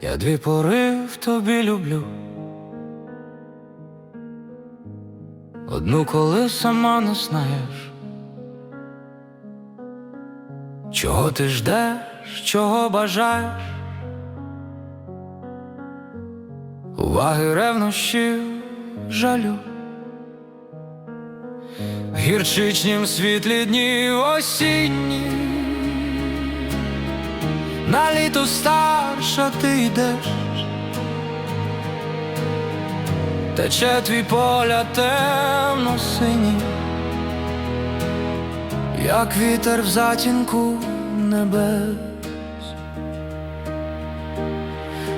Я дві пори в тобі люблю. Одну, коли сама не знаєш, чого ти ждеш, чого бажаєш, уваги ревнощів, жалю, в гірчичнім світлі дні осінні, на літо старша ти йдеш. Тече твій поля темно синій, як вітер в затінку небес,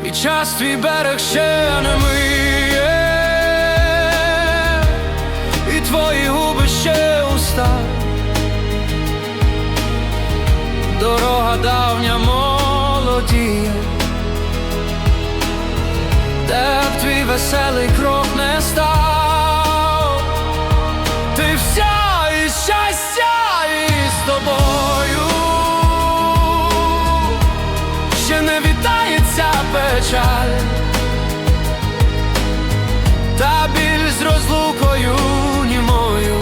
і час твій берег ще не миє, і твої губи ще уста, дорога давня веселий крок не став, ти вся і щастя і з тобою, ще не вітається печаль, та біль з розлукою німою,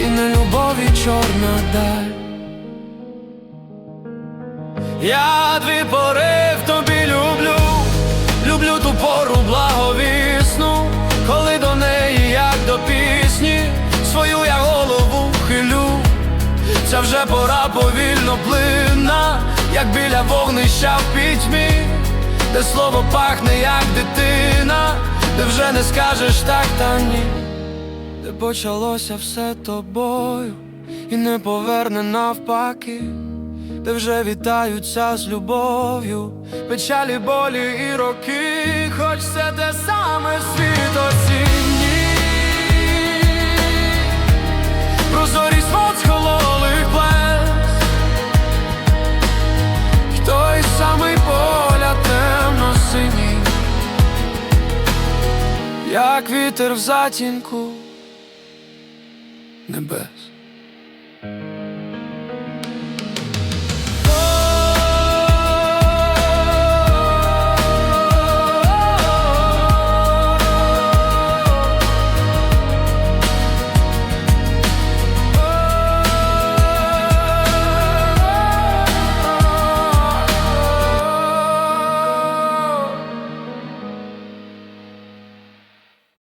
і не любові чорна даль. Я дві пори Ця вже пора повільно плинна, як біля вогнища в пітьмі, де слово пахне, як дитина, де вже не скажеш так та ні, де почалося все тобою і не поверне навпаки де вже вітаються з любов'ю, печалі, болі і роки, хоч це те саме світ як вітер в затінку небес.